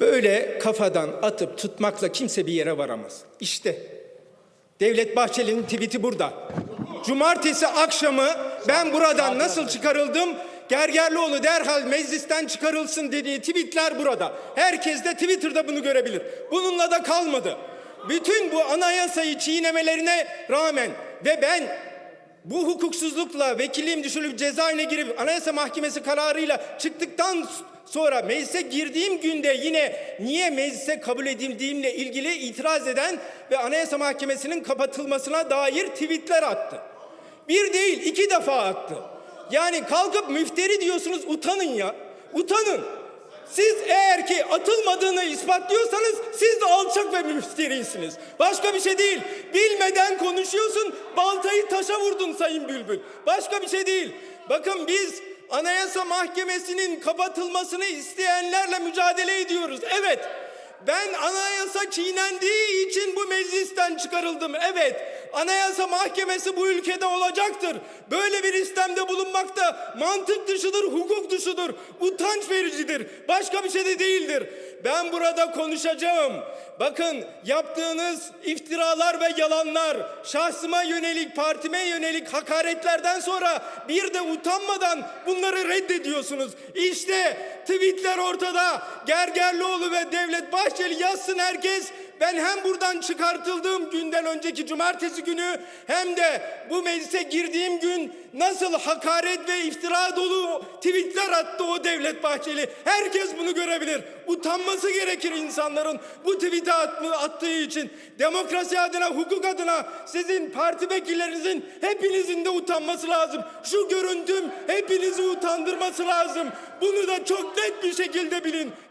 Böyle kafadan atıp tutmakla kimse bir yere varamaz. İşte Devlet Bahçeli'nin tweet'i burada. Cumartesi akşamı ben buradan nasıl çıkarıldım? Gergerlioğlu derhal meclisten çıkarılsın dediği tweetler burada. Herkes de Twitter'da bunu görebilir. Bununla da kalmadı. Bütün bu anayasayı çiğnemelerine rağmen ve ben bu hukuksuzlukla vekilliğim düşürülüp cezaevine girip Anayasa Mahkemesi kararıyla çıktıktan sonra meclise girdiğim günde yine niye meclise kabul edildiğimle ilgili itiraz eden ve Anayasa Mahkemesi'nin kapatılmasına dair tweetler attı. Bir değil iki defa attı. Yani kalkıp müfteri diyorsunuz utanın ya. Utanın. Siz eğer ki atılmadığını ispatlıyorsanız siz de alçak ve müfterisiniz. Başka bir şey değil. Bilmeden konuşuyorsun, baltayı taşa vurdun Sayın Bülbül. Başka bir şey değil. Bakın biz Anayasa Mahkemesi'nin kapatılmasını isteyenlerle mücadele ediyoruz. Evet. Ben anayasa çiğnendiği için bu meclisten çıkarıldım. Evet. Anayasa Mahkemesi bu ülkede olacaktır. Böyle bir istemde bulunmak da mantık dışıdır, hukuk dışıdır. Utanç vericidir. Başka bir şey de değildir. Ben burada konuşacağım. Bakın yaptığınız iftiralar ve yalanlar, şahsıma yönelik, partime yönelik hakaretlerden sonra bir de utanmadan bunları reddediyorsunuz. İşte tweetler ortada. Gergerlioğlu ve Devlet Bahçeli yazsın herkes. Ben hem buradan çıkartıldığım günden önceki cumartesi günü hem de bu meclise girdiğim gün nasıl hakaret ve iftira dolu tweetler attı o Devlet Bahçeli. Herkes bunu görebilir. Utanması gerekir insanların bu tweet'i atma- attığı için. Demokrasi adına, hukuk adına sizin parti vekillerinizin hepinizin de utanması lazım. Şu görüntüm hepinizi utandırması lazım. Bunu da çok net bir şekilde bilin.